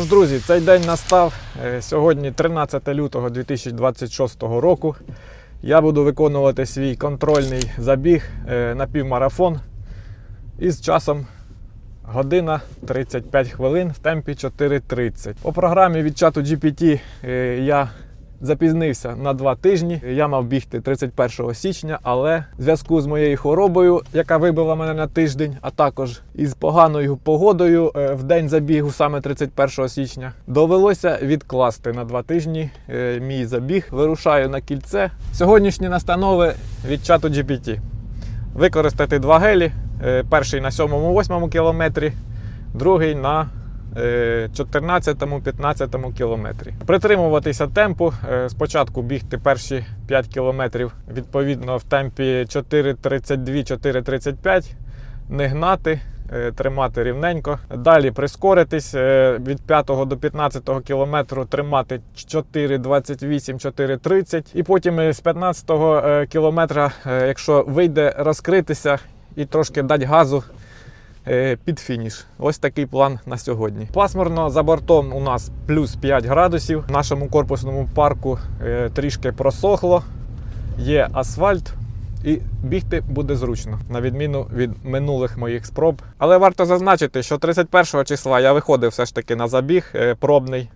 Тож, друзі, цей день настав. Е, Сьогодні 13 лютого 2026 року. Я буду виконувати свій контрольний забіг е, на півмарафон із часом година 35 хвилин в темпі 4.30. По програмі від чату GPT е, я запізнився на два тижні. Я мав бігти 31 січня, але в зв'язку з моєю хворобою, яка вибила мене на тиждень, а також із поганою погодою е, в день забігу, саме 31 січня, довелося відкласти на два тижні е, мій забіг. Вирушаю на кільце. Сьогоднішні настанови від чату GPT. Використати два гелі. Е, Перший на 7-8 кілометрі, другий на 14-15 кілометрі. Притримуватися темпу. Е, Спочатку бігти перші 5 кілометрів відповідно в темпі 4.32-4.35, не гнати. е, Тримати рівненько. Далі прискоритись е, від 5 до 15 кілометру тримати 4.28-4.30. І потім е, з 15 е, кілометра, е, якщо вийде розкритися і трошки дати газу, е, під фініш. Ось такий план на сьогодні. Пасмурно за бортом у нас плюс 5 градусів. В нашому корпусному парку е, трішки просохло, є асфальт. І бігти буде зручно, на відміну від минулих моїх спроб. Але варто зазначити, що 31 числа я виходив все ж таки на забіг е, пробний.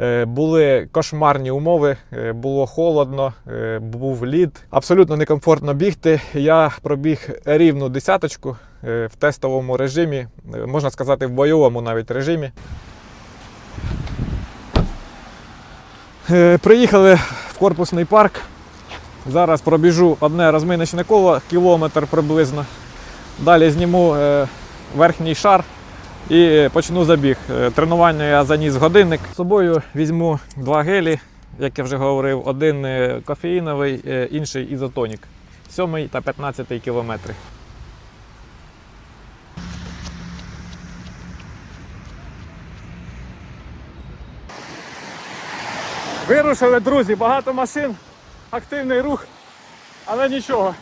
Е, Були кошмарні умови, е, було холодно, е, був лід. Абсолютно некомфортно бігти. Я пробіг рівну десяточку в тестовому режимі, можна сказати, в бойовому навіть режимі. Приїхали в корпусний парк. Зараз пробіжу одне розминочне коло, кілометр приблизно. Далі зніму верхній шар і почну забіг. Е, Тренування я заніс годинник. З собою візьму два гелі, як я вже говорив, один е, кофеїновий, е, інший ізотонік. 7 та 15 кілометри. Вирушили, друзі, багато машин, активний рух, але нічого.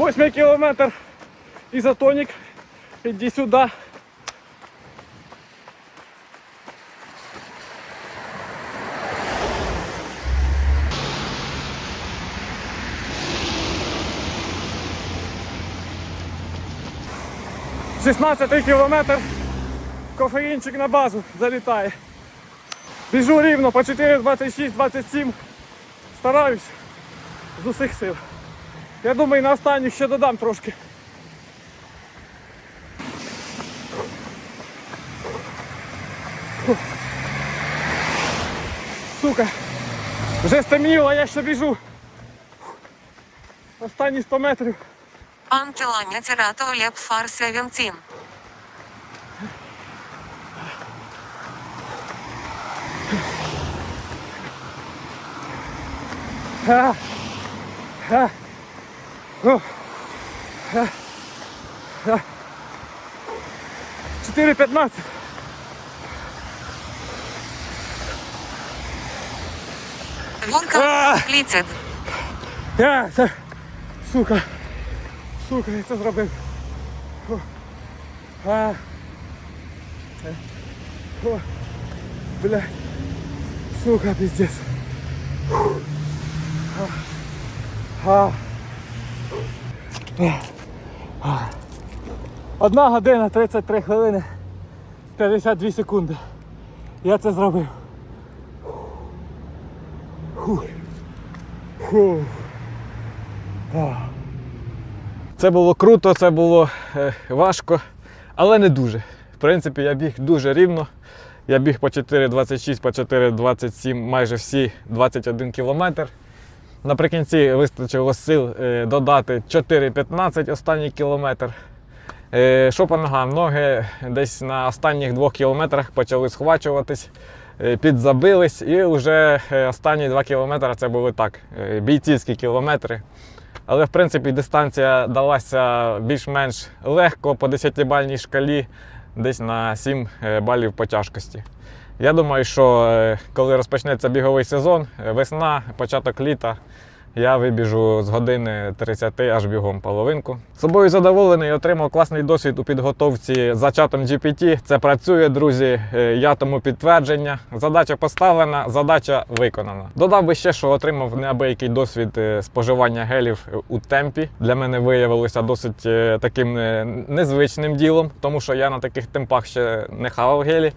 Восьмий кілометр ізотонік. Іди сюди. Шістнадцятий кілометр. Кофеїнчик на базу залітає. Біжу рівно по 4,26-27. Стараюсь з усіх сил. Я думаю, на останніх ще додам трошки. Сука. Вже стемніло, а я ще біжу. Останні 100 метрів. Антиланя Тірато Леп Фарся Вінцін. Ха. Ха. Ха. 4.15. Гонка Кліцед. Я, це, сука, сука, я це зробив. А. Бля. Сука, пиздец. А. А. Одна година 33 хвилини 52 секунди. Я це зробив. Це було круто, це було е, важко, але не дуже. В принципі, я біг дуже рівно. Я біг по 4,26, по 4,27 майже всі 21 кілометр. Наприкінці вистачило сил е, додати 4,15 останній кілометр. Е, Що? Ноги десь на останніх двох кілометрах почали схвачуватись, е, підзабились, і вже е, останні два кілометри це були так, е, бійцівські кілометри. Але в принципі дистанція далася більш-менш легко по 10-бальній шкалі, десь на 7 балів по тяжкості. Я думаю, що е, коли розпочнеться біговий сезон, е, весна, початок літа, я вибіжу з години 30 аж бігом половинку. Собою задоволений, отримав класний досвід у підготовці за чатом GPT. Це працює, друзі. Е, Я тому підтвердження. Задача поставлена, задача виконана. Додав би ще, що отримав неабиякий досвід споживання гелів у темпі. Для мене виявилося досить таким незвичним ділом, тому що я на таких темпах ще не хавав гелі.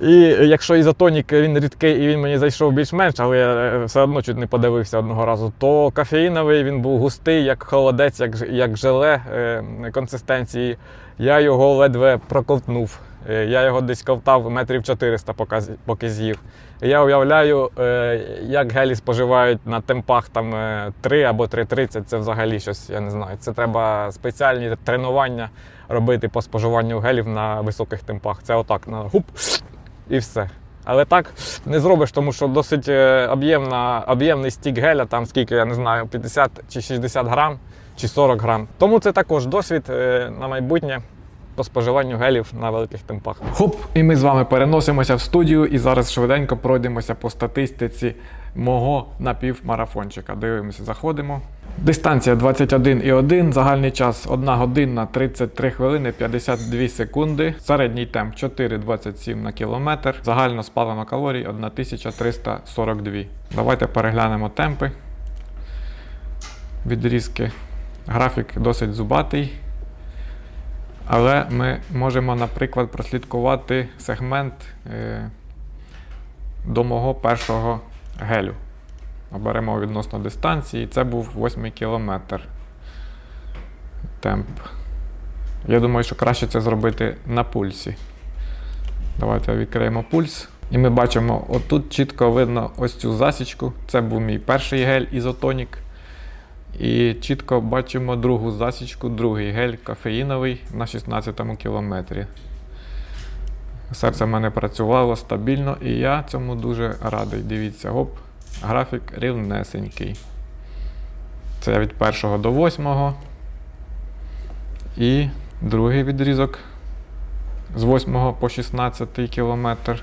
І якщо ізотонік він рідкий і він мені зайшов більш-менш, але я е, все одно чуть не подивився одного разу, то кофеїновий він був густий, як холодець, як, як желе е, консистенції. Я його ледве проковтнув. Е, Я його десь ковтав метрів 400, поки, з'їв. Я уявляю, як гелі споживають на темпах там е, 3 або 3,30. Це взагалі щось, я не знаю. Це треба спеціальні тренування робити по споживанню гелів на високих темпах. Це отак на гуп і все. Але так не зробиш, тому що досить е, об'ємний стік геля, там скільки, я не знаю, 50 чи 60 грам, чи 40 грам. Тому це також досвід е, на майбутнє по споживанню гелів на великих темпах. Хоп, і ми з вами переносимося в студію і зараз швиденько пройдемося по статистиці мого напівмарафончика. Дивимося, заходимо. Дистанція 21,1, загальний час 1 година 33 хвилини 52 секунди. Середній темп 4,27 на кілометр. Загально спалено калорій 1342. Давайте переглянемо темпи. Відрізки. Графік досить зубатий. Але ми можемо, наприклад, прослідкувати сегмент е, до мого першого гелю. Оберемо відносно дистанції. Це був 8 кілометр. Темп. Я думаю, що краще це зробити на пульсі. Давайте відкриємо пульс. І ми бачимо, отут чітко видно ось цю засічку. Це був мій перший гель ізотонік. І чітко бачимо другу засічку, другий гель кофеїновий на 16 кілометрі. Серце в мене працювало стабільно, і я цьому дуже радий. Дивіться, гоп, графік рівнесенький. Це від 1 до 8. І другий відрізок з 8 по 16 кілометр.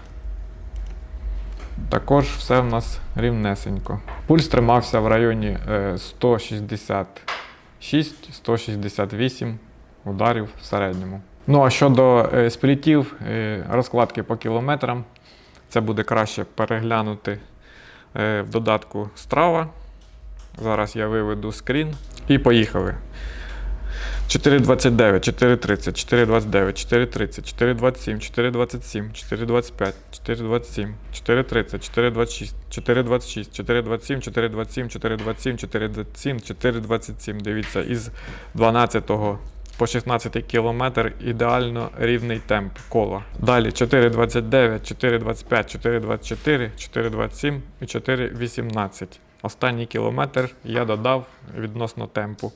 Також все в нас рівнесенько. Пульс тримався в районі е, 166-168 ударів в середньому. Ну а щодо е, сплітів, е, розкладки по кілометрам, це буде краще переглянути е, в додатку страва. Зараз я виведу скрін і поїхали. 4,29, 4,30, 4,29, 4,30, 4,27, 4,27, 4,25, 4,27, 4,30, 4,26, 4,26, 4,27, 4,27, 4,27, 4,27, 4,27. Дивіться, із 12 по 16 кілометр ідеально рівний темп кола. Далі 4,29, 4,25, 4,24, 4,27 і 4,18. Останній кілометр я додав відносно темпу.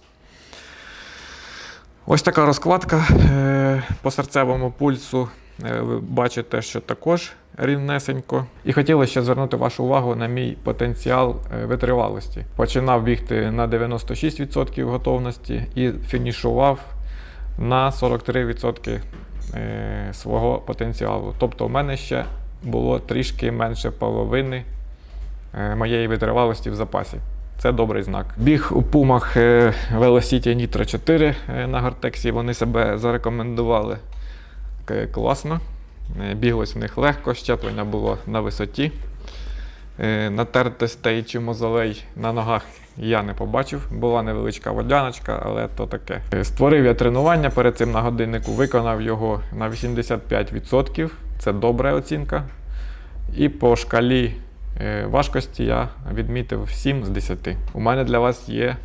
Ось така розкладка Е, по серцевому пульсу. е, Ви бачите, що також рівнесенько. І хотілося ще звернути вашу увагу на мій потенціал е, витривалості. Починав бігти на 96% готовності і фінішував на 43% е, свого потенціалу. Тобто, у мене ще було трішки менше половини е, моєї витривалості в запасі. Це добрий знак. Біг у пумах е, Velocity Nitro 4 е, на Гортексі. Вони себе зарекомендували класно. Біглось в них легко, щеплення було на висоті. Е, Натертостей чи мозолей на ногах я не побачив. Була невеличка водяночка, але то таке. Е, Створив я тренування перед цим на годиннику, виконав його на 85%. Це добра оцінка. І по шкалі е, важкості я відмітив 7 з 10. У мене для вас є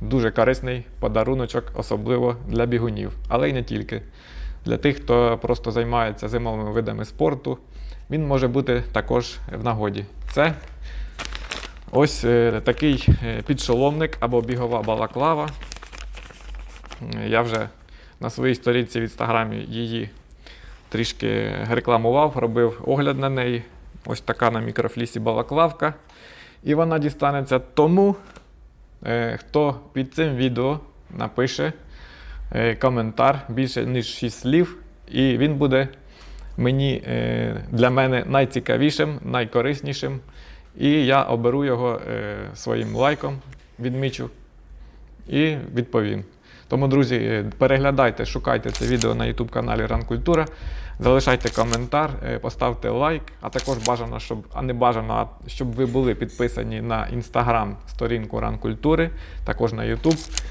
дуже корисний подаруночок, особливо для бігунів, але й не тільки. Для тих, хто просто займається зимовими видами спорту, він може бути також в нагоді. Це ось е, такий е, підшоломник або бігова балаклава. Я вже на своїй сторінці в інстаграмі її трішки рекламував, робив огляд на неї. Ось така на мікрофлісі балаклавка. І вона дістанеться тому, е, хто під цим відео напише коментар більше ніж 6 слів, і він буде мені, е, для мене найцікавішим, найкориснішим. І я оберу його е, своїм лайком, відмічу і відповім. Тому, друзі, е, переглядайте, шукайте це відео на YouTube каналі Ранкультура. Залишайте коментар, поставте лайк, а також бажано, щоб, а не бажано, щоб ви були підписані на інстаграм сторінку Ранкультури, також на YouTube.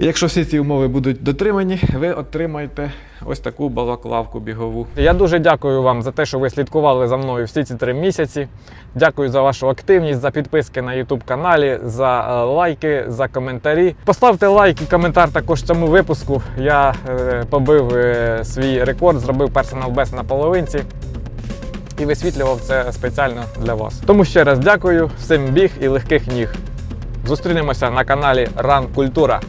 Якщо всі ці умови будуть дотримані, ви отримаєте ось таку балаклавку бігову. Я дуже дякую вам за те, що ви слідкували за мною всі ці три місяці. Дякую за вашу активність, за підписки на YouTube каналі, за е, лайки, за коментарі. Поставте лайк і коментар також цьому випуску. Я е, побив е, свій рекорд, зробив персонал бест на половинці і висвітлював це спеціально для вас. Тому ще раз дякую, всім біг і легких ніг. Зустрінемося на каналі Ран Культура.